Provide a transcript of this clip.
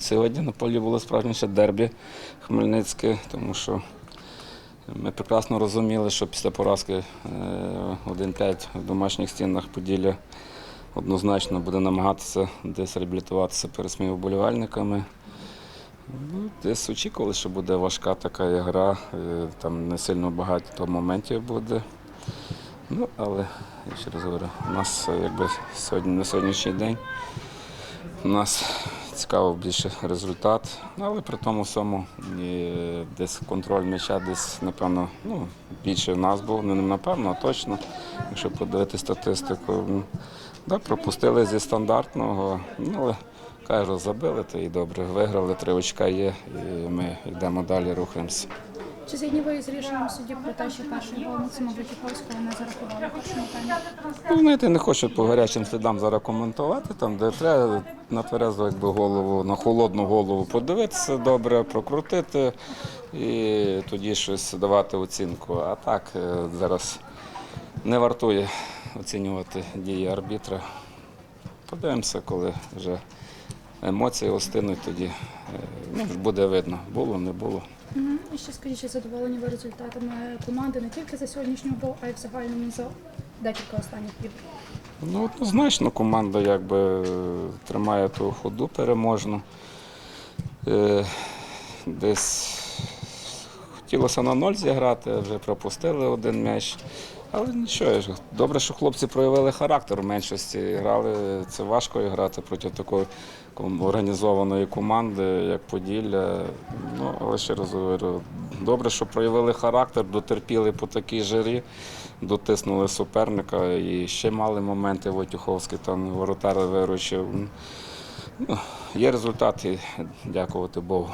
сьогодні на полі було справжніше дербі Хмельницьке, тому що ми прекрасно розуміли, що після поразки е, 1-5 в домашніх стінах Поділля однозначно буде намагатися десь реабілітуватися перед своїми вболівальниками. Ну, десь очікували, що буде важка така гра, е, там не сильно багато моментів буде. Ну, але я ще раз говорю, у нас е, якби сьогодні на сьогоднішній день у нас цікаво більше результат, ну, але при тому всьому десь контроль м'яча десь, напевно, ну, більше в нас був, не напевно, а точно, якщо подивити статистику. Да, пропустили зі стандартного, ну, але кажу, забили, то і добре. Виграли, три очка є, і ми йдемо далі, рухаємося. Чи згідні ви з рішенням судді про те, що перший гол Максима Войчаковського не зарахували першому таймі? Ну, знаєте, не хочу по гарячим слідам зараз коментувати, там, де треба на тверезу якби, голову, на холодну голову подивитися добре, прокрутити і тоді щось давати оцінку. А так е, зараз не вартує оцінювати дії арбітра. Подивимося, коли вже емоції остинуть, тоді е, ну, буде видно, було, не було. І ще чи задоволені результатами команди не тільки за сьогоднішню гру, а й в загальному за декілька останніх ігор? Ну, однозначно, команда якби тримає ту ходу переможну. Е, Десь хотілося на ноль зіграти, вже пропустили один м'яч. Але нічого, добре, що хлопці проявили характер в меншості. Грали, це важко грати проти такої організованої команди, як Поділля. Ну, але ще раз говорю, добре, що проявили характер, дотерпіли по такій жарі, дотиснули суперника і ще мали моменти Войтюховський, там воротар виручив. Ну, є результати, дякувати Богу.